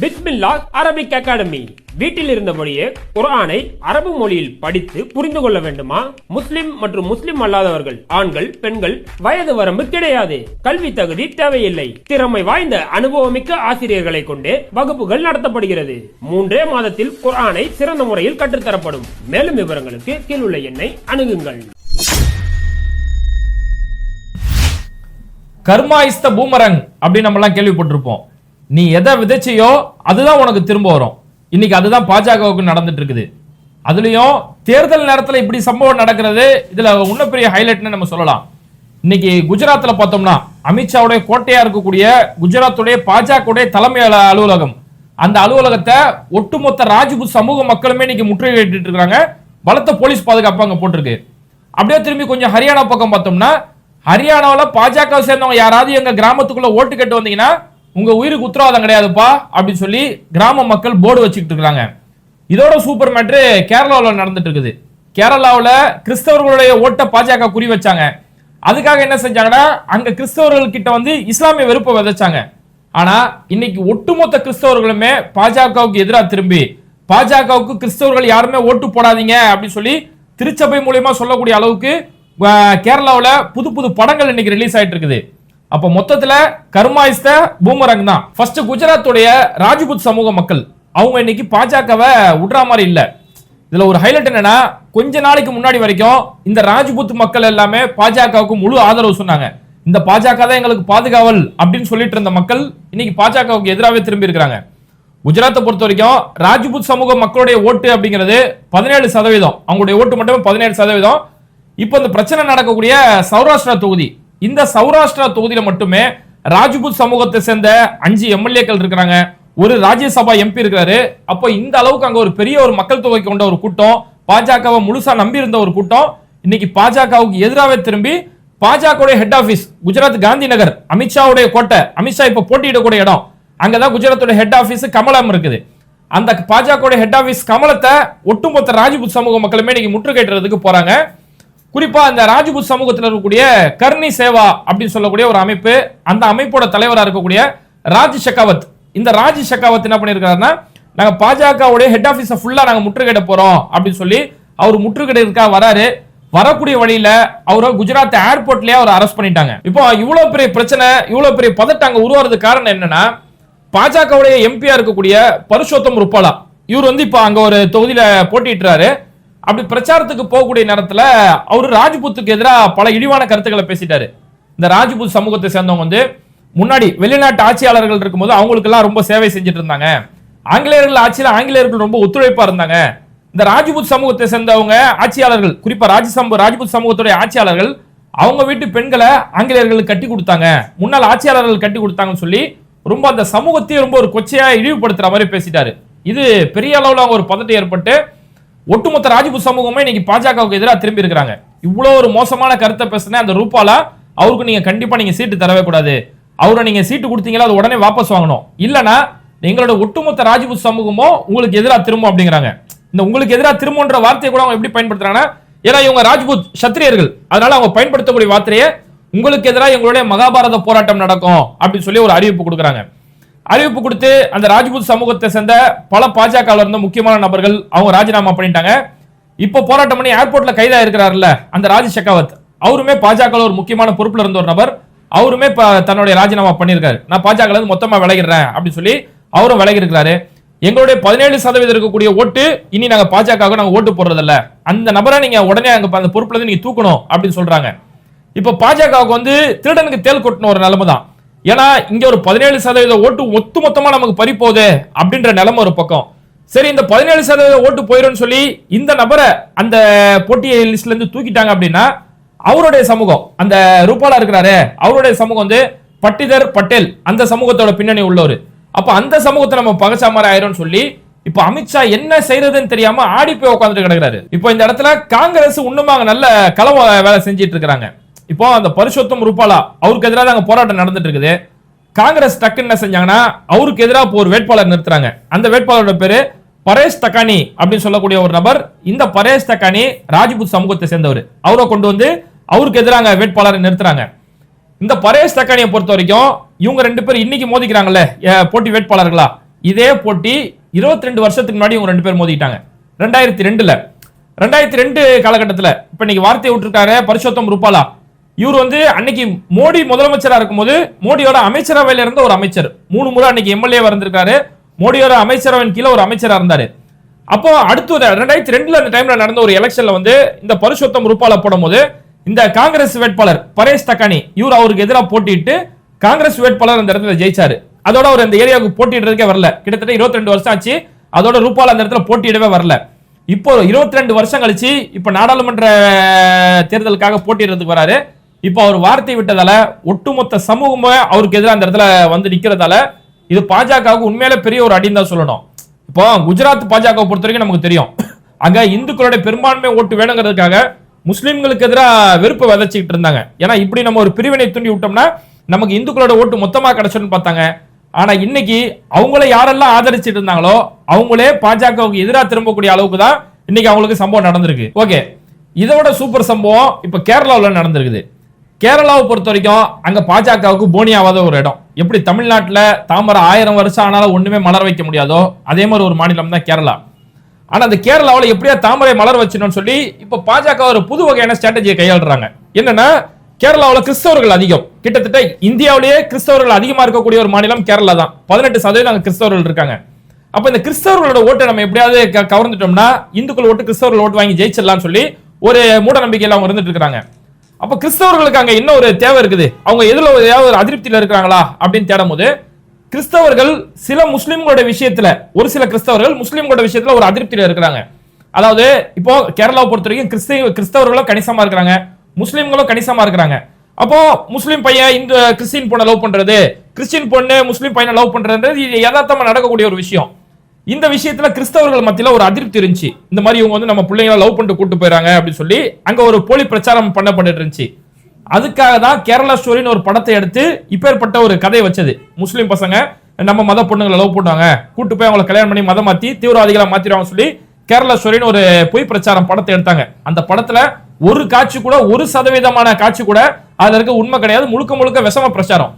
பித்மில்லா Arabic academy. வீட்டில் இருந்தபடியே குர்ஆனை அரபு மொழியில் படித்து புரிந்து கொள்ள வேண்டுமா? முஸ்லிம் மற்றும் முஸ்லிம் அல்லாதவர்கள் ஆண்கள் பெண்கள் வயது வரம்பு கிடையாது. கல்வி தகுதி தேவையில்லை. திறமை வாய்ந்த அனுபவமிக்க ஆசிரியர்களை கொண்டே வகுப்புகள் நடத்தப்படுகிறது. மூன்றே மாதத்தில் குர்ஆனை சிறந்த முறையில் கற்றுத்தரப்படும். மேலும் விவரங்களுக்கு கீழுள்ள எண்ணை அணுகுங்கள். கர்மா பூமரங் அப்படின்னு நம்ம எல்லாம் கேள்விப்பட்டிருப்போம். நீ எதை விதைச்சியோ அதுதான் உனக்கு திரும்ப வரும். இன்னைக்கு அதுதான் பாஜகவுக்கு நடந்துட்டு இருக்குது. அதுலயும் தேர்தல் நேரத்தில் இப்படி சம்பவம் நடக்கிறது இதுல இன்னும் பெரிய ஹைலைட்னு நம்ம சொல்லலாம். இன்னைக்கு குஜராத்ல பார்த்தோம்னா அமித்ஷாவுடைய கோட்டையா இருக்கக்கூடிய குஜராத்துடைய பாஜகவுடைய தலைமை அலுவலகம். அந்த அலுவலகத்தை ஒட்டுமொத்த ராஜ்புத் சமூக மக்களுமே இன்னைக்கு முற்றுகையிட்டு இருக்காங்க. பலத்த போலீஸ் பாதுகாப்பு அங்க போட்டிருக்கு. அப்படியே திரும்பி கொஞ்சம் ஹரியானா பக்கம் பார்த்தோம்னா ஹரியானாவில் பாஜக சேர்ந்தவங்க யாராவது எங்க கிராமத்துக்குள்ள ஓட்டு கேட்டு வந்தீங்கன்னா உங்க உயிருக்கு உத்தரவாதம் கிடையாதுப்பா அப்படின்னு சொல்லி கிராம மக்கள் போர்டு வச்சுக்கிட்டு இருக்காங்க. இதோட சூப்பர் மேட்ரு கேரளாவில் நடந்துட்டு இருக்குது. கேரளாவில் கிறிஸ்தவர்களுடைய ஓட்டை பாஜக குறி வச்சாங்க. அதுக்காக என்ன செஞ்சாங்கன்னா அங்க கிறிஸ்தவர்கள் கிட்ட வந்து இஸ்லாமிய வெறுப்பை விதைச்சாங்க. ஆனா இன்னைக்கு ஒட்டுமொத்த கிறிஸ்தவர்களுமே பாஜகவுக்கு எதிராக திரும்பி பாஜகவுக்கு கிறிஸ்தவர்கள் யாருமே ஓட்டு போடாதீங்க அப்படின்னு சொல்லி திருச்சபை மூலியமா சொல்லக்கூடிய அளவுக்கு கேரளாவில் புது புது படங்கள் இன்னைக்கு ரிலீஸ் ஆயிட்டு இருக்குது. அப்ப மொத்தத்துல கர்மாயிஸ்த பூமரங் தான். ஃபர்ஸ்ட் குஜராத்துடைய ராஜ்புத் சமூக மக்கள். அவங்க இன்னைக்கு பாஜகவை விடுற மாதிரி இல்ல. இதுல ஒரு ஹைலைட் என்னன்னா கொஞ்ச நாளைக்கு முன்னாடி வரைக்கும் இந்த ராஜ்புத் மக்கள் எல்லாமே பாஜகவுக்கு முழு ஆதரவு சொன்னாங்க. இந்த பாஜக தான் எங்களுக்கு பாதுகாவல் அப்படின்னு சொல்லிட்டு இருந்த மக்கள் இன்னைக்கு பாஜகவுக்கு எதிராகவே திரும்பி இருக்கிறாங்க. குஜராத்தை பொறுத்த வரைக்கும் ராஜ்புத் சமூக மக்களுடைய ஓட்டு அப்படிங்கிறது பதினேழு சதவீதம். அவங்களுடைய ஓட்டு மட்டுமே பதினேழு சதவீதம். இப்போ இந்த பிரச்சனை நடக்கக்கூடிய சௌராஷ்டிரா தொகுதி. இந்த சௌராஷ்டிரா தொகுதியில மட்டுமே ராஜ்புத் சமூகத்தை சேர்ந்த அஞ்சு எம்எல்ஏக்கள் இருக்கிறாங்க. ஒரு ராஜ்யசபா எம்பி இருக்கிறாரு. அப்போ இந்த அளவுக்கு அங்க ஒரு பெரிய ஒரு மக்கள் தொகை கொண்ட ஒரு கூட்டம் பாஜகவை முழுசா நம்பி இருந்த ஒரு கூட்டம் இன்னைக்கு பாஜகவுக்கு எதிராகவே திரும்பி பாஜகவுடைய ஹெட் ஆபீஸ் குஜராத் காந்தி நகர் அமித்ஷாவுடைய கோட்டை அமித்ஷா இப்ப போட்டியிடக்கூடிய இடம். அங்கதான் குஜராத்தோட ஹெட் ஆபீஸ் கமலம் இருக்குது. அந்த பாஜகவுடைய ஹெட் ஆபீஸ் கமலத்தை ஒட்டுமொத்த ராஜ்புத் சமூக மக்களுமே இன்னைக்கு முற்றுகையிடுறதுக்கு போறாங்க. குறிப்பா அந்த ராஜ்புத் சமூகத்தில் இருக்கக்கூடிய கர்ணி சேவா அப்படின்னு சொல்லக்கூடிய ஒரு அமைப்பு அந்த அமைப்போட தலைவராக இருக்கக்கூடிய ராஜ் ஷெகாவத். இந்த ராஜ் ஷெகாவத் என்ன பண்ணியிருக்காருன்னா நாங்க பாஜகவுடைய ஹெட் ஆஃபீஸை ஃபுல்லா நாங்க முற்றுகையிட போறோம் அப்படின்னு சொல்லி அவர் முற்றுகையிடறதுக்கா வராரு. வரக்கூடிய வழியில அவரை குஜராத் ஏர்போர்ட்லயே அவர் அரெஸ்ட் பண்ணிட்டாங்க. இப்போ இவ்வளவு பெரிய பிரச்சனை இவ்வளவு பெரிய பதட்டம் அங்க உருவாறதுக்கு காரணம் என்னன்னா பாஜகவுடைய எம்பியா இருக்கக்கூடிய பருஷோத்தம் ருப்பாலா. இவர் வந்து இப்ப அங்க ஒரு தொகுதியில போட்டிட்டுறாரு அப்படி பிரச்சாரத்துக்கு போகக்கூடிய நேரத்தில் அவர் ராஜ்புத்துக்கு எதிராக பல இழிவான கருத்துக்களை பேசிட்டாரு. இந்த ராஜ்புத் சமூகத்தை சேர்ந்தவங்க வந்து முன்னாடி வெளிநாட்டு ஆட்சியாளர்கள் இருக்கும்போது அவங்களுக்கெல்லாம் ரொம்ப சேவை செஞ்சுட்டு இருந்தாங்க. ஆங்கிலேயர்கள் ஆட்சியில் ஆங்கிலேயர்கள் ரொம்ப ஒத்துழைப்பா இருந்தாங்க. இந்த ராஜ்புத் சமூகத்தை சேர்ந்தவங்க ஆட்சியாளர்கள் குறிப்பா ராஜ்சம்பு ராஜ்புத் சமூகத்துடைய ஆட்சியாளர்கள் அவங்க வீட்டு பெண்களை ஆங்கிலேயர்களுக்கு கட்டி கொடுத்தாங்க. முன்னாள் ஆட்சியாளர்கள் கட்டி கொடுத்தாங்கன்னு சொல்லி ரொம்ப அந்த சமூகத்தையே ரொம்ப ஒரு கொச்சையாக இழிவுபடுத்துகிற மாதிரி பேசிட்டாரு. இது பெரிய அளவில் அவங்க ஒரு பதட்டம் ஏற்பட்டு ஒட்டுமொத்த ராஜ்புத் சமூகமே இன்னைக்கு பாஜகவுக்கு எதிராக திரும்பி இருக்கிறாங்க. இவ்வளோ ஒரு மோசமான கருத்தை பேசுனா அந்த ரூபாலா அவருக்கு நீங்க கண்டிப்பா நீங்க சீட்டு தரவே கூடாது. அவரை நீங்க சீட்டு கொடுத்தீங்களா அது உடனே வாபஸ் வாங்கணும். இல்லனா எங்களோட ஒட்டுமொத்த ராஜ்புத் சமூகமோ உங்களுக்கு எதிராக திரும்பும் அப்படிங்கிறாங்க. இந்த உங்களுக்கு எதிராக திரும்புன்ற வார்த்தையை கூட அவங்க எப்படி பயன்படுத்துறாங்கன்னா ஏன்னா இவங்க ராஜ்புத் சத்திரியர்கள். அதனால அவங்க பயன்படுத்தக்கூடிய வார்த்தையை உங்களுக்கு எதிராக எங்களுடைய மகாபாரத போராட்டம் நடக்கும் அப்படின்னு சொல்லி ஒரு அறிவிப்பு கொடுக்குறாங்க. அறிவிப்பு கொடுத்து அந்த ராஜ்புத் சமூகத்தை சேர்ந்த பல பாஜக இருந்த முக்கியமான நபர்கள் அவங்க ராஜினாமா பண்ணிட்டாங்க. இப்போ போராட்டம் பண்ணி ஏர்போர்ட்ல கைதா இருக்கிறாருல்ல அந்த ராஜ் ஷெகாவத். அவருமே பாஜக ஒரு முக்கியமான பொறுப்புல இருந்த ஒரு நபர். அவருமே தன்னுடைய ராஜினாமா பண்ணியிருக்காரு. நான் பாஜக இருந்து மொத்தமா விலகிடுறேன் அப்படின்னு சொல்லி அவரும் விலகி இருக்கிறாரு. எங்களுடைய பதினேழு சதவீதம் இருக்கக்கூடிய ஓட்டு இனி நாங்க பாஜக நாங்க ஓட்டு போடுறதில்ல. அந்த நபரை நீங்க உடனே அங்க அந்த பொறுப்புல இருந்து நீங்க தூக்கணும் அப்படின்னு சொல்றாங்க. இப்ப பாஜகவுக்கு வந்து திருடனுக்கு தேல் கொட்டின ஒரு நிலைமை தான் ஏன்னா இங்க ஒரு பதினேழு சதவீத ஓட்டு ஒத்து மொத்தமா நமக்கு பறி போகுது அப்படின்ற நிலைமை ஒரு பக்கம். சரி இந்த பதினேழு சதவீத ஓட்டு போயிடும் சொல்லி இந்த நபரை அந்த போட்டி லிஸ்ட்ல இருந்து தூக்கிட்டாங்க அப்படின்னா அவருடைய சமூகம் அந்த ரூபாலா இருக்கிறாரு அவருடைய சமூகம் வந்து பட்டிதர் பட்டேல் அந்த சமூகத்தோட பின்னணி உள்ளவர். அப்ப அந்த சமூகத்தை நம்ம பகச்சா மாதிரி ஆயிரும் சொல்லி இப்ப அமித்ஷா என்ன செய்யறதுன்னு தெரியாம ஆடி போய் உட்காந்துட்டு கிடக்குறாரு. இப்போ இந்த இடத்துல காங்கிரஸ் இன்னும் நல்ல களவ வேலை செஞ்சிட்டு இருக்கிறாங்க. இப்போ அந்த பரிசுத்தம் ரூபாலா அவருக்கு எதிராக அங்க போராட்டம் நடந்துட்டு இருக்குது காங்கிரஸ் டக்குன்னு என்ன செஞ்சாங்கன்னா அவருக்கு எதிராக இப்போ ஒரு வேட்பாளர் நிறுத்துறாங்க. அந்த வேட்பாளரோட பேரு பரேஷ் தக்கானி அப்படின்னு சொல்லக்கூடிய ஒரு நபர். இந்த பரேஷ் தக்கானி ராஜ்புத் சமூகத்தை சேர்ந்தவர். அவரை கொண்டு வந்து அவருக்கு எதிராக வேட்பாளரை நிறுத்துறாங்க. இந்த பரேஷ் தக்கானியை பொறுத்த வரைக்கும் இவங்க ரெண்டு பேரும் இன்னைக்கு மோதிக்கிறாங்கல்ல போட்டி வேட்பாளர்களா? இதே போட்டி 22 ரெண்டு வருஷத்துக்கு முன்னாடி இவங்க ரெண்டு பேர் மோதிட்டாங்க ரெண்டாயிரத்தி ரெண்டுல. ரெண்டாயிரத்தி ரெண்டு காலகட்டத்தில். இப்ப இன்னைக்கு வார்த்தையை விட்டுருக்காரு பரிசோத்தம் ரூபாலா. இவர் வந்து அன்னைக்கு மோடி முதலமைச்சராக இருக்கும்போது மோடியோட அமைச்சரவையில் இருந்த ஒரு அமைச்சர். மூணு முறை அன்னைக்கு எம்எல்ஏ வந்திருக்காரு மோடியோட அமைச்சரவையின் கீழே ஒரு அமைச்சராக இருந்தார். அப்போ அடுத்து ரெண்டாயிரத்தி ரெண்டுல அந்த டைம்ல நடந்த ஒரு எலெக்ஷன்ல வந்து இந்த பரிசுத்தம் ரூபால போடும்போது இந்த காங்கிரஸ் வேட்பாளர் பரேஷ் தக்கானி இவர் அவருக்கு எதிராக போட்டிட்டு காங்கிரஸ் வேட்பாளர் அந்த இடத்துல ஜெயிச்சாரு. அதோட அவர் அந்த ஏரியாவுக்கு போட்டிடுறதுக்கே வரல. கிட்டத்தட்ட 22 வருஷம் ஆச்சு. அதோட ரூபால அந்த இடத்துல போட்டியிடவே வரல. இப்போ 22 வருஷம் கழிச்சு இப்போ நாடாளுமன்ற தேர்தலுக்காக போட்டிடுறதுக்கு வராரு. இப்போ அவர் வார்த்தை விட்டதால ஒட்டுமொத்த சமூகமே அவருக்கு எதிராக அந்த இடத்துல வந்து நிக்கிறதால இது பாஜகவுக்கு உண்மையிலே பெரிய ஒரு அடின்னு தான் சொல்லணும். இப்போ குஜராத் பாஜக பொறுத்த வரைக்கும் நமக்கு தெரியும். அங்க இந்துக்களுடைய பெரும்பான்மை ஓட்டு வேணுங்கிறதுக்காக முஸ்லீம்களுக்கு எதிராக வெறுப்பை விதைச்சிக்கிட்டு இருந்தாங்க. ஏன்னா இப்படி நம்ம ஒரு பிரிவினை தூண்டி விட்டோம்னா நமக்கு இந்துக்களோட ஓட்டு மொத்தமாக கிடைச்சிடும் பார்த்தாங்க. ஆனா இன்னைக்கு அவங்கள யாரெல்லாம் ஆதரிச்சிட்டு இருந்தாங்களோ அவங்களே பாஜகவுக்கு எதிராக திரும்பக்கூடிய அளவுக்கு தான் இன்னைக்கு அவங்களுக்கு சம்பவம் நடந்திருக்கு. ஓகே. இதோட சூப்பர் சம்பவம் இப்ப கேரளாவில் நடந்திருக்குது. கேரளாவை பொறுத்த வரைக்கும் அங்க பாஜகவுக்கு போனியாவாத ஒரு இடம். எப்படி தமிழ்நாட்டில் தாமரை ஆயிரம் வருஷம் ஆனாலும் ஒண்ணுமே மலர வைக்க முடியாதோ அதே மாதிரி ஒரு மாநிலம் தான் கேரளா. ஆனா அந்த கேரளாவில் எப்படியா தாமரை மலர் வச்சிடணும்னு சொல்லி இப்ப பாஜக ஒரு புது வகையான ஸ்ட்ராட்டஜியை கையாளுறாங்க. என்னன்னா கேரளாவில் கிறிஸ்தவர்கள் அதிகம். கிட்டத்தட்ட இந்தியாவிலேயே கிறிஸ்தவர்கள் அதிகமாக இருக்கக்கூடிய ஒரு மாநிலம் கேரளா தான். பதினெட்டு சதவீதம் அங்கே கிறிஸ்தவர்கள் இருக்காங்க. அப்போ இந்த கிறிஸ்தவர்களோட ஓட்டை நம்ம எப்படியாவது க- கவர்ந்துட்டோம்னா இந்துக்கள் ஓட்டு கிறிஸ்தவர்கள் ஓட்டு வாங்கி ஜெயிச்சிடலாம்னு சொல்லி ஒரு மூட நம்பிக்கையில் அவங்க இருந்துட்டு இருக்காங்க அப்ப கிறிஸ்தவர்களுக்கு அங்க என்ன ஒரு தேவை இருக்குது? அவங்க எதுல ஏதாவது ஒரு அதிருப்தியில இருக்கிறாங்களா அப்படின்னு தேடும் போது கிறிஸ்தவர்கள் சில முஸ்லிம்களோட விஷயத்துல ஒரு சில கிறிஸ்தவர்கள் முஸ்லிம்களோட விஷயத்துல ஒரு அதிருப்தியில இருக்கிறாங்க. அதாவது இப்போ கேரளாவை பொறுத்த வரைக்கும் கிறிஸ்தவ கிறிஸ்தவர்களும் கணிசமா இருக்கிறாங்க. முஸ்லீம்களும் கணிசமா இருக்கிறாங்க. அப்போ முஸ்லீம் பையன் இந்த கிறிஸ்டின் பொண்ணை லவ் பண்றது கிறிஸ்டின் பொண்ணு முஸ்லீம் பையனை லவ் பண்றது இது யதார்த்தமா நடக்கக்கூடிய ஒரு விஷயம். இந்த விஷயத்துல கிறிஸ்தவர்கள் மத்தியில ஒரு அதிருப்தி இருந்துச்சு. இந்த மாதிரி இவங்க வந்து நம்ம பிள்ளைங்கள லவ் பண்ணிட்டு கூட்டு போயிறாங்க அப்படின்னு சொல்லி அங்க ஒரு போலி பிரச்சாரம் பண்ணப்பட்டு இருந்துச்சு. அதுக்காக தான் கேரளா ஸ்டோரின்னு ஒரு படத்தை எடுத்து இப்பேற்பட்ட ஒரு கதையை வச்சது. முஸ்லீம் பசங்க நம்ம மத பொண்ணுங்களை லவ் பண்ணுவாங்க. கூட்டு போய் அவங்களை கல்யாணம் பண்ணி மதம் மாத்தி தீவிரவாதிகளாக மாத்திடுவாங்க சொல்லி கேரளா ஸ்டோரின்னு ஒரு பொய் பிரச்சாரம் படத்தை எடுத்தாங்க. அந்த படத்துல ஒரு காட்சி கூட ஒரு சதவீதமான காட்சி கூட அதுல இருக்க உண்மை கிடையாது. முழுக்க முழுக்க விஷம பிரச்சாரம்.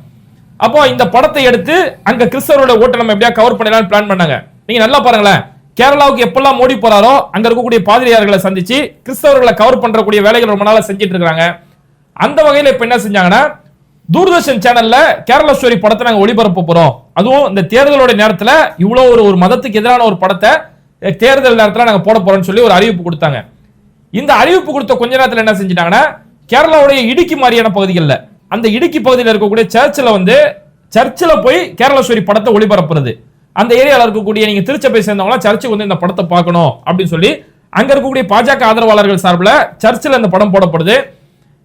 அப்போ இந்த படத்தை எடுத்து அங்க கிறிஸ்தவரோட ஓட்டை நம்ம எப்படியா கவர் பண்ணலாம்னு பிளான் பண்ணாங்க. நீங்க நல்லா பாருங்களேன். கேரளாவுக்கு எப்பெல்லாம் மோடி போறாரோ அங்க இருக்கக்கூடிய பாதிரியார்களை சந்திச்சு கிறிஸ்தவர்களை கவர் பண்றக்கூடிய வேலைகள் ரொம்ப நாளா செஞ்சிட்டு இருக்காங்க. அந்த வகையில இப்ப என்ன செஞ்சாங்கன்னா தூர்தர்ஷன் சேனல்ல கேரள ஸ்டோரி படத்தை நாங்க ஒளிபரப்ப போறோம். அதுவும் இந்த தேர்தலோட நேரத்துல இவ்வளவு ஒரு ஒரு மதத்துக்கு எதிரான ஒரு படத்தை தேர்தல் நேரத்துல நாங்க போட போறோம்னு சொல்லி ஒரு அறிவிப்பு கொடுத்தாங்க. இந்த அறிவிப்பு கொடுத்த கொஞ்ச நேரத்துல என்ன செஞ்சிட்டாங்கன்னா கேரளாவுடைய இடுக்கி மாதிரியான பகுதிகளில் அந்த இடுக்கி பகுதியில் இருக்கக்கூடிய சர்ச்சில் வந்து சர்ச்சில் போய் கேரளேஸ்வரி படத்தை ஒளிபரப்புறது. அந்த ஏரியாவில் இருக்கக்கூடிய நீங்க திருச்சபை சேர்ந்தவங்களாம் சர்ச்சுக்கு வந்து இந்த படத்தை பார்க்கணும் அப்படின்னு சொல்லி அங்க இருக்கக்கூடிய பாஜக ஆதரவாளர்கள் சார்பில் சர்ச்சில் இந்த படம் போடப்படுது.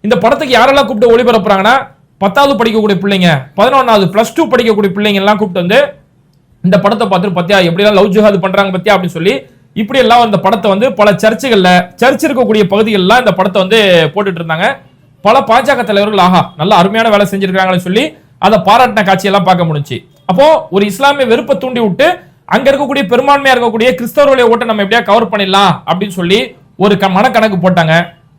இந்த படத்துக்கு யாரெல்லாம் கூப்பிட்டு ஒளிபரப்புறாங்கன்னா பத்தாவது படிக்கக்கூடிய பிள்ளைங்க பதினொன்னாவது பிளஸ் டூ படிக்கக்கூடிய பிள்ளைங்க எல்லாம் கூப்பிட்டு வந்து இந்த படத்தை பார்த்துட்டு பத்தியா எப்படிலாம் லவ் ஜிஹாது பண்றாங்க பத்தியா? அப்படின்னு சொல்லி இப்படி எல்லாம் இந்த படத்தை வந்து பல சர்ச்சுகள்ல சர்ச் இருக்கக்கூடிய பகுதிகளெல்லாம் இந்த படத்தை வந்து போட்டுட்டு இருந்தாங்க. பல பாஜக தலைவர்கள் ஆஹா நல்ல அருமையான வேலை செஞ்சிருக்காங்கன்னு சொல்லி அதை பாராட்டின காட்சியெல்லாம் பார்க்க முடிஞ்சு அப்போ ஒரு இஸ்லாமிய வெறுப்பை தூண்டி விட்டு அங்க இருக்கக்கூடிய பெரும்பான்மையா இருக்கக்கூடிய கிறிஸ்தவர்களுடைய ஓட்டை நம்ம எப்படியா கவர் பண்ணிடலாம் அப்படின்னு சொல்லி ஒரு மனக்கணக்கு போட்டாங்க.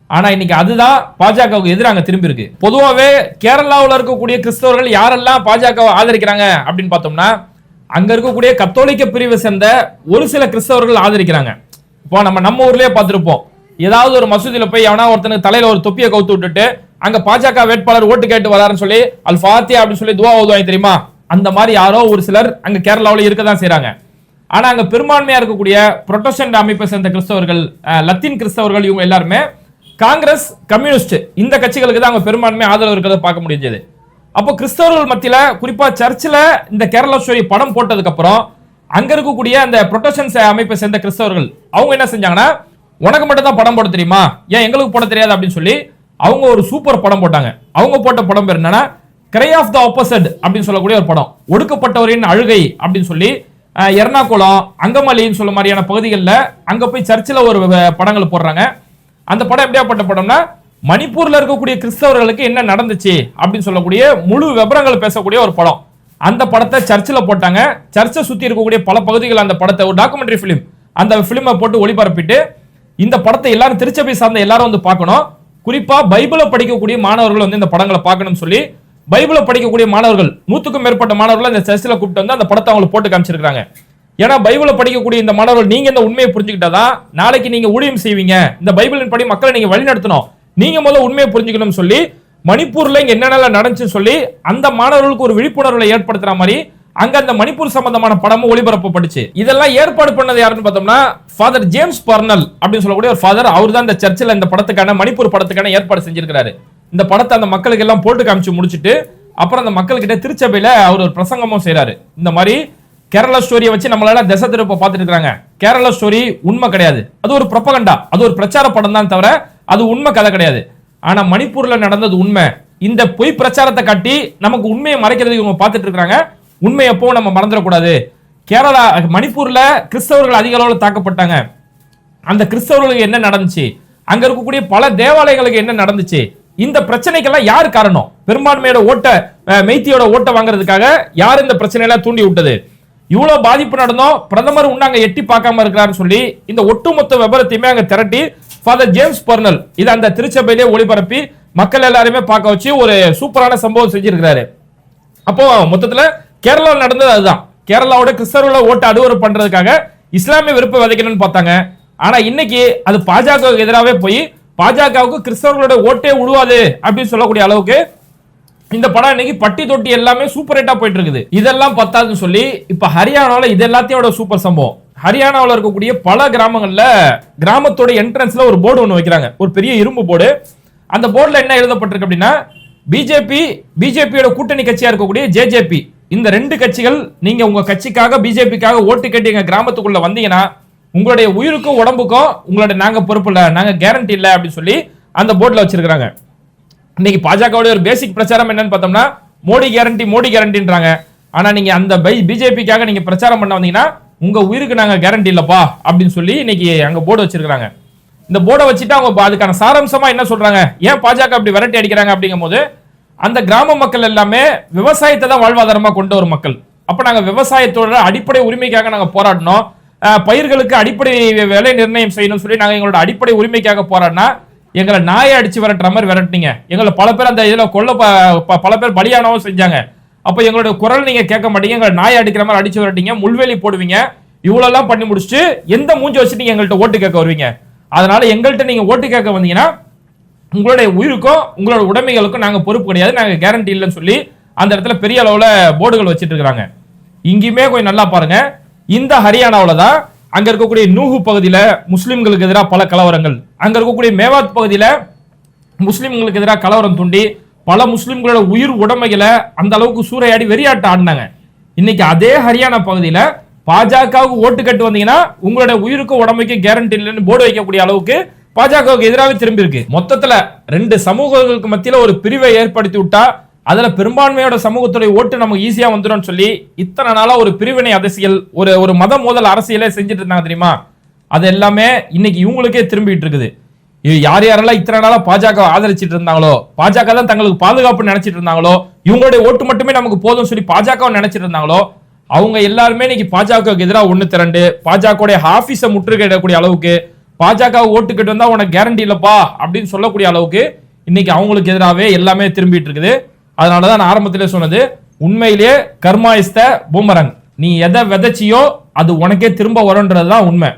ஆனா இன்னைக்கு அதுதான் பாஜகவுக்கு எதிராக திரும்பி இருக்கு. பொதுவாகவே கேரளாவில் இருக்கக்கூடிய கிறிஸ்தவர்கள் யாரெல்லாம் பாஜகவை ஆதரிக்கிறாங்க அப்படின்னு பார்த்தோம்னா அங்க இருக்கக்கூடிய கத்தோலிக்க பிரிவை சேர்ந்த ஒரு சில கிறிஸ்தவர்கள் ஆதரிக்கிறாங்க. இப்போ நம்ம நம்ம ஊர்லயே பார்த்துருப்போம். ஏதாவது ஒரு மசூதியில போய் எவனா ஒருத்தனுக்கு தலையில ஒரு தொப்பியை கவுத்து விட்டுட்டு அங்க பாஜக வேட்பாளர் ஓட்டு கேட்டு வராருன்னு சொல்லி அல் ஃபாத்தியா அப்படின்னு சொல்லி துவா ஓதுவாங்க தெரியுமா? அந்த மாதிரி யாரோ ஒரு சிலர் அங்க கேரளாவில் இருக்க தான் செய்யறாங்க ஆனா அங்க பெரும்பான்மையா இருக்கக்கூடிய புரொட்டஸ்டன்ட் அமைப்பை சேர்ந்த கிறிஸ்தவர்கள் லத்தீன் கிறிஸ்தவர்கள் இவங்க எல்லாருமே காங்கிரஸ் கம்யூனிஸ்ட் இந்த கட்சிகளுக்கு தான் அவங்க பெரும்பான்மை ஆதரவு இருக்கிறத பார்க்க முடிஞ்சது. அப்போ கிறிஸ்தவர்கள் மத்தியில குறிப்பா சர்ச்சில் இந்த கேரளா ஸ்டோரி படம் போட்டதுக்கு அப்புறம் அங்க இருக்கக்கூடிய அந்த புரொட்டஸ்டன்ஸ் அமைப்பை சேர்ந்த கிறிஸ்தவர்கள் அவங்க என்ன செஞ்சாங்கன்னா உனக்கு மட்டும் தான் படம் போட தெரியுமா? ஏன் எங்களுக்கு போட தெரியாது? அப்படின்னு சொல்லி அவங்க ஒரு சூப்பர் படம் போட்டாங்க. அவங்க போட்ட படம் பேர் என்னன்னா கிரை ஆஃப் த ஆப்போசிட் அப்படின்னு சொல்லக்கூடிய ஒரு படம். ஒடுக்கப்பட்டவரின் அழுகை அப்படின்னு சொல்லி எர்ணாகுளம் அங்கமலின்னு சொல்ல மாதிரியான பகுதிகளில் அங்கே போய் சர்ச்சில் ஒரு படங்கள் போடுறாங்க. அந்த படம் எப்படியாப்பட்ட படம்னா மணிப்பூரில் இருக்கக்கூடிய கிறிஸ்தவர்களுக்கு என்ன நடந்துச்சு அப்படின்னு சொல்லக்கூடிய முழு விவரங்கள் பேசக்கூடிய ஒரு படம். அந்த படத்தை சர்ச்சில் போட்டாங்க. சர்ச்சை சுற்றி இருக்கக்கூடிய பல பகுதிகள் அந்த படத்தை ஒரு டாக்குமெண்ட்ரி ஃபிலிம் அந்த ஃபிலிமை போட்டு ஒளிபரப்பிட்டு இந்த படத்தை எல்லாரும் திருச்சபை சார்ந்த எல்லாரும் வந்து பார்க்கணும். குறிப்பாக பைபிளை படிக்கக்கூடிய மாணவர்கள் வந்து இந்த படங்களை பார்க்கணும்னு சொல்லி பைபிளை படிக்கக்கூடிய மாணவர்கள் நூற்றுக்கும் மேற்பட்ட மாணவர்கள் இந்த சர்ச்சில் கூப்பிட்டு வந்து அந்த படத்தை அவங்களுக்கு போட்டு காமிச்சிருக்காங்க ஏன்னா பைபிளை படிக்கக்கூடிய இந்த மாணவர்கள் நீங்க இந்த உண்மையை புரிஞ்சுக்கிட்டாதான் நாளைக்கு நீங்க ஊழியம் செய்வீங்க. இந்த பைபிளின் படி மக்களை நீங்க வழிநடத்தணும் நீங்க முதல்ல உண்மையை புரிஞ்சுக்கணும்னு சொல்லி மணிப்பூர்ல இங்க என்னென்ன நடந்துச்சுன்னு சொல்லி அந்த மாணவர்களுக்கு ஒரு விழிப்புணர்வை ஏற்படுத்துற மாதிரி அங்க அந்த மணிப்பூர் சம்பந்தமான படமும் ஒளிபரப்பப்பட்டுச்சு. இதெல்லாம் ஏற்பாடு பண்ணது யாருன்னு பார்த்தோம்னா ஃபாதர் ஜேம்ஸ் பர்னல் அப்படின்னு சொல்லக்கூடிய ஒரு ஃபாதர் அவர் தான் இந்த சர்ச்சில் இந்த படத்துக்கான மணிப்பூர் படத்துக்கான ஏற்பாடு செஞ்சிருக்கிறாரு. இந்த படத்தை அந்த மக்களுக்கு எல்லாம் போட்டு காமிச்சு முடிச்சிட்டு அப்புறம் அந்த மக்கள்கிட்ட திருச்சபையில அவர் ஒரு பிரசங்கமும் செய்றாரு. இந்த மாதிரி கேரளா ஸ்டோரியை வச்சு நம்மளால திசை திருப்ப பார்த்துட்டு இருக்காங்க. கேரளா ஸ்டோரி உண்மை கிடையாது. அது ஒரு ப்ரொபகண்டா அது ஒரு பிரச்சார படம் தான் தவிர அது உண்மை கதை கிடையாது. ஆனா மணிப்பூர்ல நடந்தது உண்மை. இந்த பொய் பிரச்சாரத்தை காட்டி நமக்கு உண்மையை மறைக்கிறதுக்கு இவங்க பார்த்துட்டு இருக்கிறாங்க உண்மை எப்பவும் நம்ம மறந்துடக்கூடாது. கேரளா மணிப்பூர்ல கிறிஸ்தவர்கள் அதிக அளவில் தாக்கப்பட்டாங்க. அந்த கிறிஸ்தவர்களுக்கு என்ன நடந்துச்சு? அங்க இருக்கக்கூடிய பல தேவாலயங்களுக்கு என்ன நடந்துச்சு? இந்த பிரச்சனைக்கெல்லாம் யார் காரணம்? பெரும்பான்மையோட ஓட்ட மெய்த்தியோட ஓட்ட வாங்குறதுக்காக யார் இந்த பிரச்சனையெல்லாம் தூண்டி விட்டது? இவ்வளவு பாதிப்பு நடந்தோம் பிரதமர் இன்னும் எட்டி பார்க்காம இருக்கிறாருன்னு சொல்லி இந்த ஒட்டுமொத்த விபரத்தையுமே அங்க திரட்டி ஃபாதர் ஜேம்ஸ் பர்னல் இதை அந்த திருச்சபையிலே ஒளிபரப்பி மக்கள் எல்லாருமே பார்க்க வச்சு ஒரு சூப்பரான சம்பவம் செஞ்சிருக்கிறாரு. அப்போ மொத்தத்துல கேரளாவில் நடந்தது அதுதான். கேரளாவோட கிறிஸ்தவர்களை ஓட்டு அடுவறு பண்றதுக்காக இஸ்லாமிய விருப்பம் விதைக்கணும்னு பார்த்தாங்க. ஆனா இன்னைக்கு அது பாஜகவுக்கு எதிராகவே போய் பாஜகவுக்கு கிறிஸ்தவர்களோட ஓட்டே உழுவாது அப்படின்னு சொல்லக்கூடிய அளவுக்கு இந்த படம் இன்னைக்கு பட்டி தொட்டி எல்லாமே சூப்பர் ஹிட்டா போயிட்டு இருக்குது இதெல்லாம் பத்தாதுன்னு சொல்லி இப்ப ஹரியானாவில் இது எல்லாத்தையோட சூப்பர் சம்பவம். ஹரியானாவில் இருக்கக்கூடிய பல கிராமங்கள்ல கிராமத்தோட என்ட்ரன்ஸ்ல ஒரு போர்டு ஒன்று வைக்கிறாங்க. ஒரு பெரிய இரும்பு போர்டு அந்த போர்டில் என்ன எழுதப்பட்டிருக்கு அப்படின்னா பிஜேபி பிஜேபியோட கூட்டணி கட்சியா இருக்கக்கூடிய ஜேஜேபி இந்த ரெண்டு கட்சிகள் நீங்க உங்க கட்சிக்காக பிஜேபிக்காக ஓட்டு கேட்டு எங்க கிராமத்துக்குள்ள வந்தீங்கன்னா உங்களுடைய உயிருக்கும் உடம்புக்கும் உங்களுடைய நாங்க பொறுப்பு இல்லை நாங்க கேரண்டி இல்லை அப்படின்னு சொல்லி அந்த போர்டுல வச்சிருக்கிறாங்க. இன்னைக்கு பாஜகவுடைய ஒரு பேசிக் பிரச்சாரம் என்னன்னு பார்த்தோம்னா மோடி கேரண்டி மோடி கேரண்டின்றாங்க ஆனா நீங்க அந்த பை பிஜேபிக்காக நீங்க பிரச்சாரம் பண்ண வந்தீங்கன்னா உங்க உயிருக்கு நாங்க கேரண்டி இல்லப்பா அப்படின்னு சொல்லி இன்னைக்கு அங்க போர்டு வச்சிருக்கிறாங்க. இந்த போர்டை வச்சுட்டு அவங்க அதுக்கான சாராம்சமா என்ன சொல்றாங்க? ஏன் பாஜக அப்படி விரட்டி அடிக்கிறாங்க அப்படிங்கும் போது அந்த கிராம மக்கள் எல்லாமே விவசாயத்தை தான் வாழ்வாதாரமா கொண்ட ஒரு மக்கள். அப்ப நாங்க விவசாயத்தோட அடிப்படை உரிமைக்காக நாங்க போராடினோம் பயிர்களுக்கு அடிப்படை விலை நிர்ணயம் செய்யணும்னு சொல்லி நாங்கள் எங்களோட அடிப்படை உரிமைக்காக போறோம்னா எங்களை நாயை அடிச்சு விரட்டுற மாதிரி விரட்டினீங்க. எங்களை பல பேர் அந்த இதில் கொல்ல ப- ப- பல பேர் பலியானவும் செஞ்சாங்க. அப்போ எங்களோட குரல் நீங்க கேட்க மாட்டீங்க எங்களை நாயை அடிக்கிற மாதிரி அடிச்சு விரட்டிங்க முள்வேலி போடுவீங்க இவ்வளோலாம் பண்ணி முடிச்சுட்டு எந்த மூஞ்சி வச்சு நீங்க எங்கள்கிட்ட ஓட்டு கேட்க வருவீங்க? அதனால எங்கள்கிட்ட நீங்க ஓட்டு கேட்க வந்தீங்கன்னா உங்களுடைய உயிருக்கும் உங்களோட உடைமைகளுக்கும் நாங்கள் பொறுப்பு கிடையாது நாங்கள் கேரண்டி இல்லைன்னு சொல்லி அந்த இடத்துல பெரிய அளவில் போர்டுகள் வச்சுட்டு இருக்கிறாங்க. இங்கேயுமே கொஞ்சம் நல்லா பாருங்கள் இந்த ஹரியானாவில் தான் அங்க இருக்கக்கூடிய நூஹு பகுதியில முஸ்லிம்களுக்கு எதிராக பல கலவரங்கள். அங்க இருக்கக்கூடிய மேவாத் பகுதியில முஸ்லிம்களுக்கு எதிராக கலவரம் தூண்டி பல முஸ்லிம்களோட உயிர் உடமைகளை அந்த அளவுக்கு சூறையாடி வெறியாட்ட ஆடினாங்க. இன்னைக்கு அதே ஹரியானா பகுதியில பாஜகவுக்கு ஓட்டு கட்டு வந்தீங்கன்னா உங்களோட உயிருக்கும் உடமைக்கும் கேரண்டி இல்லைன்னு போர்டு வைக்கக்கூடிய அளவுக்கு பாஜகவுக்கு எதிராக திரும்பி இருக்கு. மொத்தத்துல ரெண்டு சமூகங்களுக்கு மத்தியில ஒரு பிரிவை ஏற்படுத்தி விட்டா அதுல பெரும்பான்மையோட சமூகத்துடைய ஓட்டு நமக்கு ஈஸியா வந்துடும் சொல்லி இத்தனை நாளா ஒரு பிரிவினை அரசியல் ஒரு ஒரு மத மோதல் அரசியலே செஞ்சுட்டு இருந்தாங்க தெரியுமா? அது எல்லாமே இன்னைக்கு இவங்களுக்கே திரும்பிட்டு இருக்குது. யார் யாரெல்லாம் இத்தனை நாளா பாஜக ஆதரிச்சிட்டு இருந்தாங்களோ பாஜக தான் தங்களுக்கு பாதுகாப்பு நினைச்சிட்டு இருந்தாங்களோ இவங்களுடைய ஓட்டு மட்டுமே நமக்கு போதும் சொல்லி பாஜக நினைச்சிட்டு இருந்தாங்களோ அவங்க எல்லாருமே இன்னைக்கு பாஜகவுக்கு எதிராக ஒண்ணு திரண்டு பாஜகவுடைய ஆபீஸை முற்றுகையிடக்கூடிய அளவுக்கு பாஜக ஓட்டு வந்தால் வந்தா உனக்கு கேரண்டி இல்லப்பா அப்படின்னு சொல்லக்கூடிய அளவுக்கு இன்னைக்கு அவங்களுக்கு எதிராகவே எல்லாமே திரும்பிட்டு இருக்குது. அதனாலதான் நான் ஆரம்பத்திலே சொன்னது உண்மையிலேயே கர்மா இஸ் த பூமரங். நீ எதை விதைச்சியோ அது உனக்கே திரும்ப வரும்ன்றதுதான் உண்மை.